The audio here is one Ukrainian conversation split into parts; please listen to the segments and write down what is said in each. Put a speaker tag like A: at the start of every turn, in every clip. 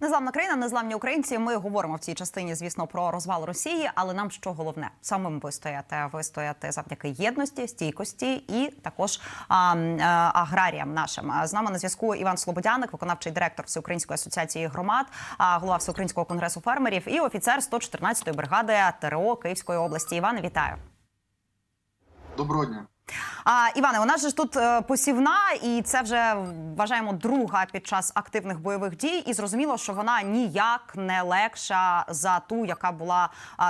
A: Незламна країна, незламні українці. Ми говоримо в цій частині, звісно, про розвал Росії, але нам що головне самим вистояти, вистояти завдяки єдності, стійкості і також а, а, аграріям нашим. З нами на зв'язку Іван Слободяник, виконавчий директор Всеукраїнської асоціації громад, а, голова Всеукраїнського конгресу фермерів і офіцер 114-ї бригади ТРО Київської області. Іване, вітаю.
B: Доброго дня.
A: А, Іване, у нас же ж тут е, посівна, і це вже вважаємо друга під час активних бойових дій. І зрозуміло, що вона ніяк не легша за ту, яка була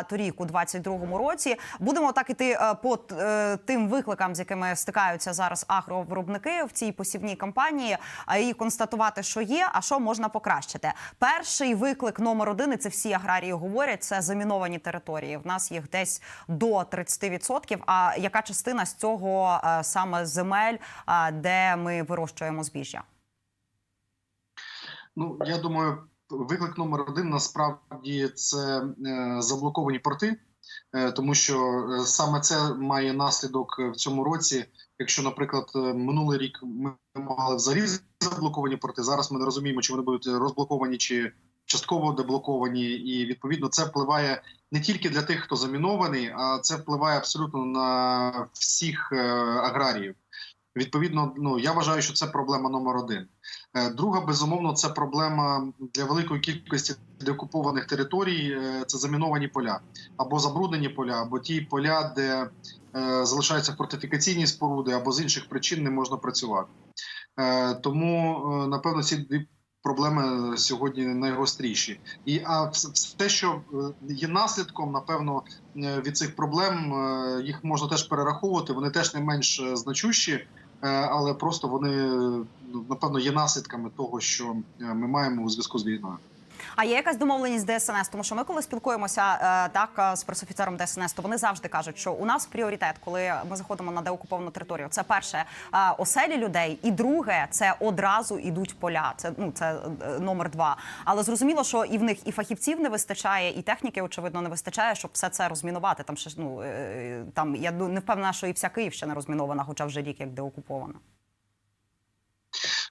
A: торік у 22-му році. Будемо так іти е, по е, тим викликам, з якими стикаються зараз агровиробники в цій посівній кампанії, і констатувати, що є, а що можна покращити. Перший виклик номер один, і це всі аграрії говорять. Це заміновані території. В нас їх десь до 30%. А яка частина з цього е, саме земель, е, де ми вирощуємо збіжжя?
B: Ну я думаю, виклик номер один насправді це е, заблоковані порти, тому що саме це має наслідок в цьому році. Якщо, наприклад, минулий рік ми мали взагалі заблоковані порти, зараз ми не розуміємо, чи вони будуть розблоковані чи частково деблоковані, і відповідно це впливає не тільки для тих, хто замінований, а це впливає абсолютно на всіх е, аграріїв. Відповідно, ну я вважаю, що це проблема номер один. Е, Друга, безумовно, це проблема для великої кількості деокупованих територій. е, Це заміновані поля або забруднені поля, або ті поля, де залишаються фортифікаційні споруди, або з інших причин не можна працювати. Тому, напевно, ці проблеми сьогодні найгостріші. І а те, що е, є наслідком, напевно, е, від цих проблем е, їх можна теж перераховувати. Вони теж не менш значущі. Але просто вони напевно є наслідками того, що ми маємо у зв'язку з війною.
A: А є якась домовленість з ДСНС? Тому що ми, коли спілкуємося е, так е, з пресофіцером ДСНС, то вони завжди кажуть, що у нас пріоритет, коли ми заходимо на деокуповану територію, це перше е, оселі людей, і друге це одразу ідуть поля. Це ну це номер два. Але зрозуміло, що і в них і фахівців не вистачає, і техніки очевидно не вистачає, щоб все це розмінувати. Там ще ну там я не впевнена, що і вся Київщина розмінована, хоча вже рік як деокупована.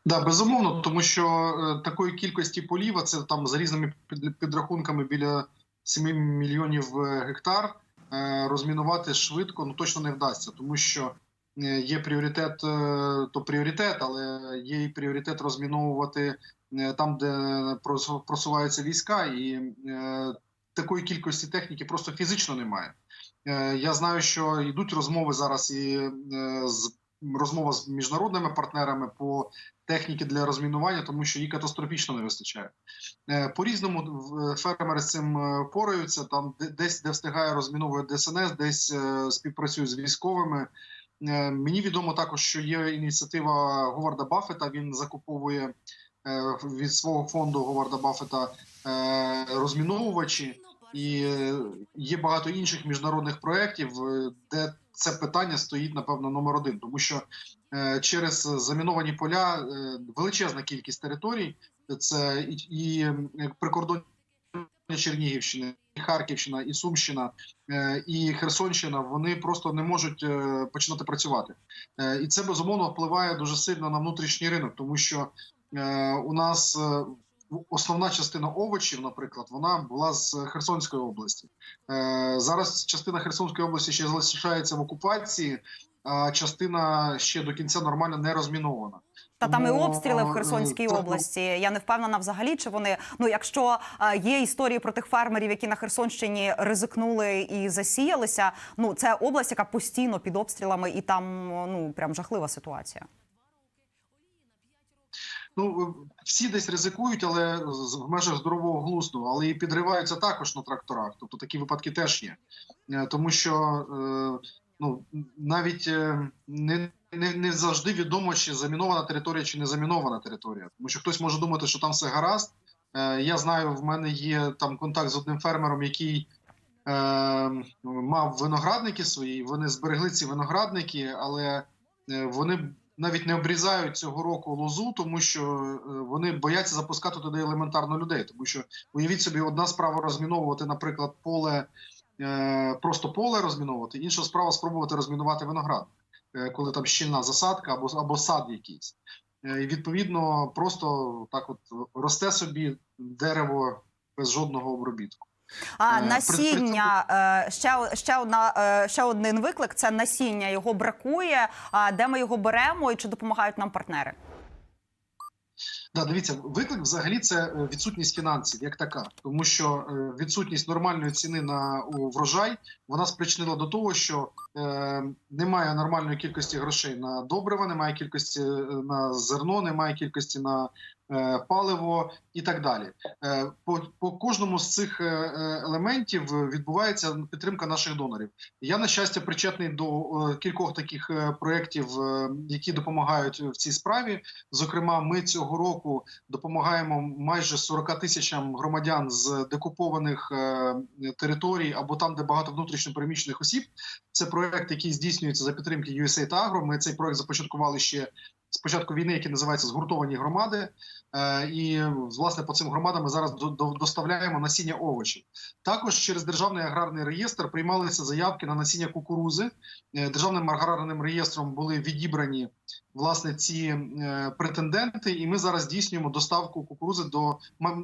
B: Да, безумовно, тому що е, такої кількості полів, а це там за різними під- підрахунками біля 7 мільйонів е, гектар. е, Розмінувати швидко ну точно не вдасться, тому що є пріоритет, то пріоритет, але є і пріоритет розміновувати там, де прос- просуваються війська, і такої кількості техніки просто фізично немає. Я знаю, що йдуть розмови зараз і з розмова з міжнародними партнерами по техніки для розмінування, тому що її катастрофічно не вистачає. Е, По різному фермери з цим е, пораються. Там десь де встигає розміновує ДСНС, десь е, співпрацює з військовими. Е, Мені відомо також, що є ініціатива Говарда Баффета. Він закуповує е, від свого фонду Говарда Баффета е, розміновувачі, і е, є багато інших міжнародних проєктів, е, де це питання стоїть напевно номер один, тому що е, через заміновані поля е, величезна кількість територій. Це і, і е, Чернігівщини, і Харківщина, і Сумщина, е, і Херсонщина. Вони просто не можуть починати працювати, і це безумовно впливає дуже сильно на внутрішній ринок, тому що у нас основна частина овочів, наприклад, вона була з Херсонської області. Е, Зараз частина Херсонської області ще залишається в окупації, а частина ще до кінця нормально не розмінована.
A: Та там і обстріли в
B: е,
A: Херсонській
B: ну,
A: області. Я не впевнена взагалі, чи вони ну, якщо е, є історії про тих фермерів, які на Херсонщині ризикнули і засіялися. Ну це область, яка постійно під обстрілами, і там ну прям жахлива ситуація.
B: Ну всі десь ризикують, але в межах здорового глузду, але і підриваються також на тракторах. Тобто такі випадки теж є, Е, тому що е, ну навіть е, не, не, не завжди відомо, чи замінована територія, чи не замінована територія. Тому що хтось може думати, що там все гаразд. Е, Я знаю, в мене є там контакт з одним фермером, який е, мав виноградники свої. Вони зберегли ці виноградники, але е, вони навіть не обрізають цього року лозу, тому що е, вони бояться запускати туди елементарно людей. Тому що уявіть собі, одна справа розміновувати, наприклад, поле е, просто поле розміновувати, інша справа спробувати розмінувати виноград, е, коли там щільна засадка або або сад якийсь. І відповідно просто так, от росте собі дерево без жодного обробітку.
A: А
B: Е,
A: насіння е, ще ще одна е, ще один виклик. Це насіння. Його бракує. А де ми його беремо і чи допомагають нам партнери?
B: Да, дивіться, виклик взагалі це е, відсутність фінансів як така, тому що е, відсутність нормальної ціни на врожай вона спричинила до того, що е, немає нормальної кількості грошей на добрива, немає кількості е, на зерно, немає кількості на е, паливо і так далі. Е, по, по кожному з цих елементів відбувається підтримка наших донорів. Я на щастя причетний до е, кількох таких проєктів, е, які допомагають в цій справі. Зокрема, ми цього року допомагаємо майже 40 тисячам громадян з декупованих е, територій або там, де багато внутрішньопереміщених осіб. Це проект, який здійснюється за підтримки USAID Agro. Ми цей проект започаткували ще з початку війни, який називається згуртовані громади. Е, І власне по цим громадам ми зараз до- до- доставляємо насіння овочів. Також через державний аграрний реєстр приймалися заявки на насіння кукурузи. Е, Державним аграрним реєстром були відібрані власне ці е, претенденти, і ми зараз здійснюємо доставку кукурузи до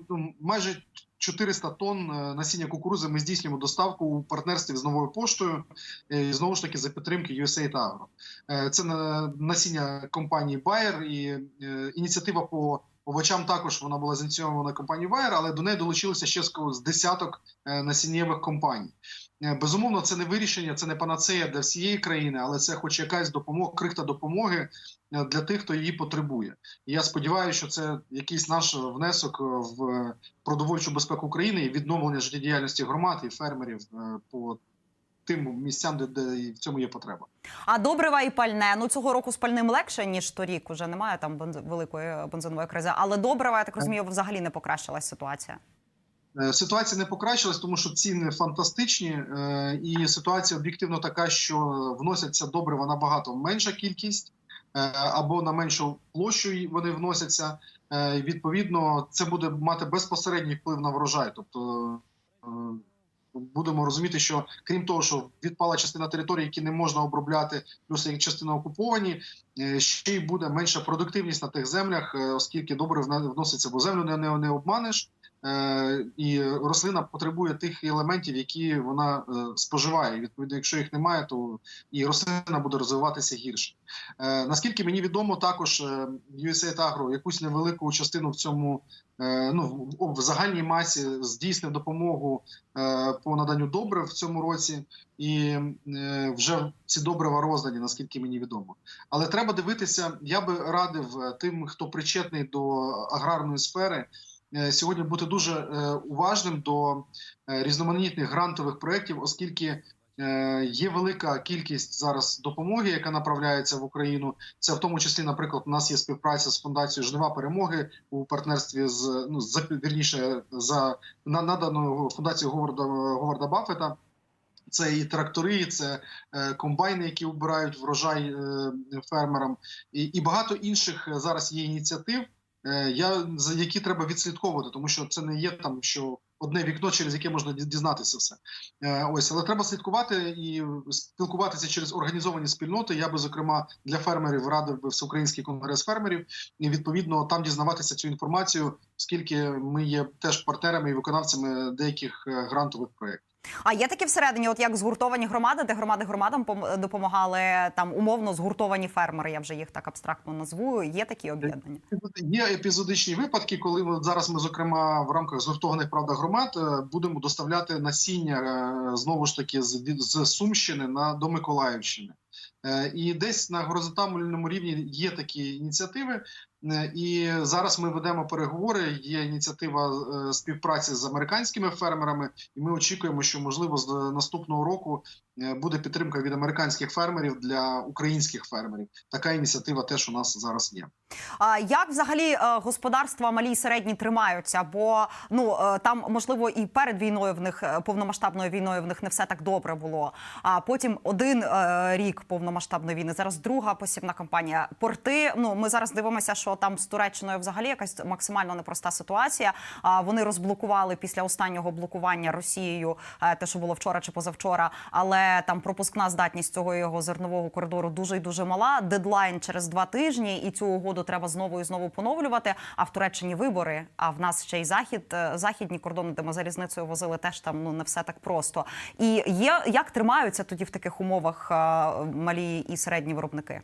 B: ну, майже 400 тонн насіння кукурузи. Ми здійснюємо доставку у партнерстві з новою поштою і знову ж таки за підтримки USAID Agro. Це насіння компанії Bayer і ініціатива по овочам також вона була зініційована компанією Bayer, але до неї долучилося ще з десяток е, насіннєвих компаній. Е, Безумовно, це не вирішення, це не панацея для всієї країни, але це хоч якась допомога, крихта допомоги е, для тих, хто її потребує. І я сподіваюся, що це якийсь наш внесок в продовольчу безпеку України і відновлення життєдіяльності громад і фермерів по тим місцям, де, де в цьому є потреба.
A: А добрива і пальне. Ну цього року з пальним легше ніж торік. Уже немає там бенз- великої бензинової кризи. Але добрива, я так розумію, взагалі не покращилась ситуація.
B: Е, Ситуація не покращилась, тому що ціни фантастичні, е, і ситуація об'єктивно така, що вносяться добрива набагато менша кількість, е, або на меншу площу вони вносяться. Е, Відповідно, це буде мати безпосередній вплив на врожай. Тобто е, будемо розуміти, що крім того, що відпала частина території, які не можна обробляти, плюс як частина окуповані, е, ще й буде менша продуктивність на тих землях, е, оскільки добре вноситься, бо землю не, не, не обманеш. Е, і рослина потребує тих елементів, які вона е, споживає. І, Відповідно, якщо їх немає, то і рослина буде розвиватися гірше. Е, Наскільки мені відомо, також USAID Agro якусь невелику частину в цьому ну в- загальній масі здійснив допомогу по наданню добрив в цьому році, і вже ці добрива роздані, наскільки мені відомо. Але треба дивитися. Я би радив тим, хто причетний до аграрної сфери сьогодні бути дуже е, уважним до е, різноманітних грантових проєктів, оскільки е, є велика кількість зараз допомоги, яка направляється в Україну. Це в тому числі, наприклад, у нас є співпраця з фундацією Жнива перемоги у партнерстві з ну за вірніше за на наданою фундацією Говарда Говарда Баффета. Це і трактори, це е, комбайни, які вбирають врожай е, фермерам, і, багато інших е, зараз є ініціатив, е, я за які треба відслідковувати, тому що це не є там, що одне вікно, через яке можна дізнатися все. Е, ось, але треба слідкувати і спілкуватися через організовані спільноти. Я би зокрема для фермерів радив би всеукраїнський конгрес фермерів, і відповідно там дізнаватися цю інформацію, оскільки ми є теж партнерами і виконавцями деяких е, грантових проєктів.
A: А є такі всередині, от як згуртовані громади, де громади громадам пом- допомагали там умовно згуртовані фермери. Я вже їх так абстрактно назву. Є такі об'єднання.
B: Є епізодичні випадки, коли ми зараз ми, зокрема, в рамках згуртованих правда громад е, будемо доставляти насіння е, знову ж таки з, з Сумщини на до Миколаївщини. Е, І десь на горизонтальному рівні є такі ініціативи. Е, І зараз ми ведемо переговори. Є ініціатива е, співпраці з американськими фермерами, і ми очікуємо, що можливо з наступного року буде підтримка від американських фермерів для українських фермерів. Така ініціатива теж у нас зараз є.
A: А як взагалі е, господарства малі і середні тримаються? Бо ну е, там можливо і перед війною в них е, повномасштабною війною в них не все так добре було. А потім один е, рік повномасштабної війни. Зараз друга посівна кампанія. Порти. Ну ми зараз дивимося, що там з Туреччиною взагалі якась максимально непроста ситуація. А вони розблокували після останнього блокування Росією, е, те, що було вчора чи позавчора. Але але там пропускна здатність цього його зернового коридору дуже і дуже мала. Дедлайн через два тижні, і цю угоду треба знову і знову поновлювати. А в Туреччині вибори. А в нас ще й захід, е, західні кордони, де ми залізницею возили, теж там ну не все так просто. І є як тримаються тоді в таких умовах е, малі і середні виробники?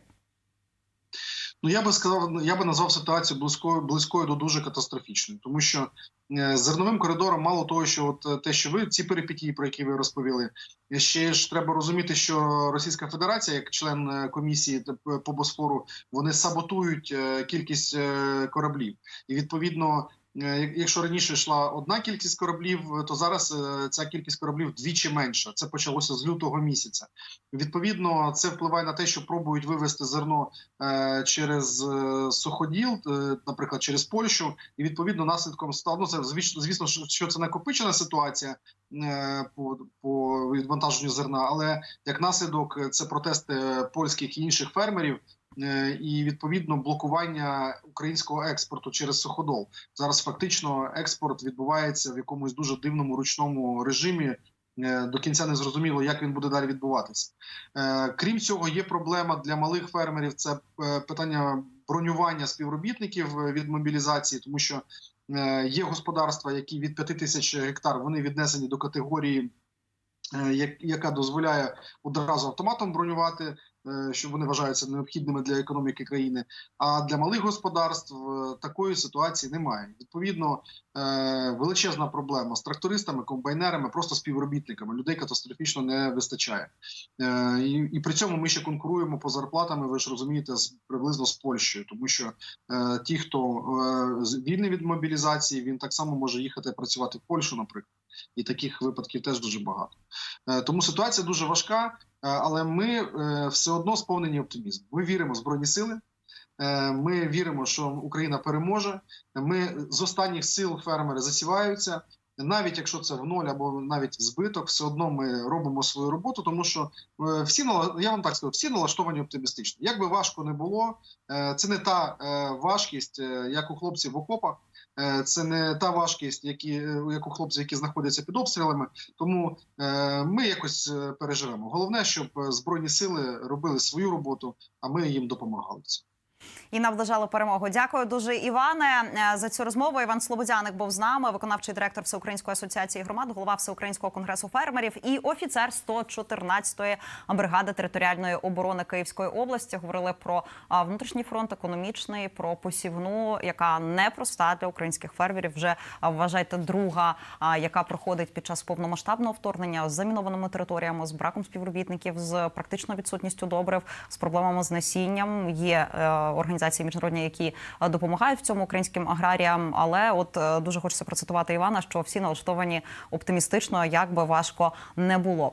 B: Ну я би сказав, я би назвав ситуацію близькою близькою до дуже катастрофічної, тому що е, зерновим коридором, мало того, що от е, те, що ви ці перипетії, про які ви розповіли, ще ж треба розуміти, що Російська Федерація, як член е, комісії по Босфору, вони саботують е, кількість е, кораблів, і відповідно. Е, як- Якщо раніше йшла одна кількість кораблів, то зараз е, ця кількість кораблів вдвічі менша. Це почалося з лютого місяця. Відповідно, це впливає на те, що пробують вивести зерно е, через е, суходіл, е, наприклад, через Польщу, і відповідно наслідком став ну, це звісно, що це накопичена ситуація е, по, по відвантаженню зерна, але як наслідок е, це протести польських і інших фермерів. Е, І відповідно блокування українського експорту через суходол зараз фактично експорт відбувається в якомусь дуже дивному ручному режимі. Е, До кінця не зрозуміло, як він буде далі відбуватися. Е, Крім цього, є проблема для малих фермерів. Це питання бронювання співробітників від мобілізації, тому що є господарства, які від 5 тисяч гектар вони віднесені до категорії, яка дозволяє одразу автоматом бронювати, що вони вважаються необхідними для економіки країни. А для малих господарств е, такої ситуації немає. Відповідно, е, величезна проблема з трактористами, комбайнерами, просто співробітниками. Людей катастрофічно не вистачає. Е, І, при цьому ми ще конкуруємо по зарплатами. Ви ж розумієте, з приблизно з Польщею, тому що е, ті, хто е, вільний від мобілізації, він так само може їхати працювати в Польщу, наприклад. І таких випадків теж дуже багато. Е, тому ситуація дуже важка, е, але ми е, все одно сповнені оптимізму. Ми віримо в збройні сили. Е, Ми віримо, що Україна переможе. Ми з останніх сил фермери засіваються. Навіть якщо це в ноль або навіть збиток, все одно ми робимо свою роботу, тому що е, всі я вам так скажу, всі налаштовані оптимістично. Як би важко не було, е, це не та е, важкість, е, як у хлопців в окопах. Е, Це не та важкість, які яку хлопці, які знаходяться під обстрілами. Тому е, ми якось е, переживемо. Головне, щоб е, збройні сили робили свою роботу, а ми їм допомагали.
A: І наближали перемогу. Дякую дуже, Іване, е, за цю розмову. Іван Слободяник був з нами, виконавчий директор Всеукраїнської асоціації громад, голова Всеукраїнського конгресу фермерів і офіцер 114-ї бригади територіальної оборони Київської області. Говорили про внутрішній фронт, економічний, про посівну, яка непроста для українських фермерів. Вже вважайте друга, яка проходить під час повномасштабного вторгнення з замінованими територіями, з браком співробітників, з практичною відсутністю добрив, з проблемами з насінням. Є е, організації міжнародні, які е, допомагають в цьому українським аграріям. Але от е, дуже хочеться процитувати Івана, що всі налаштовані оптимістично, як би важко не було.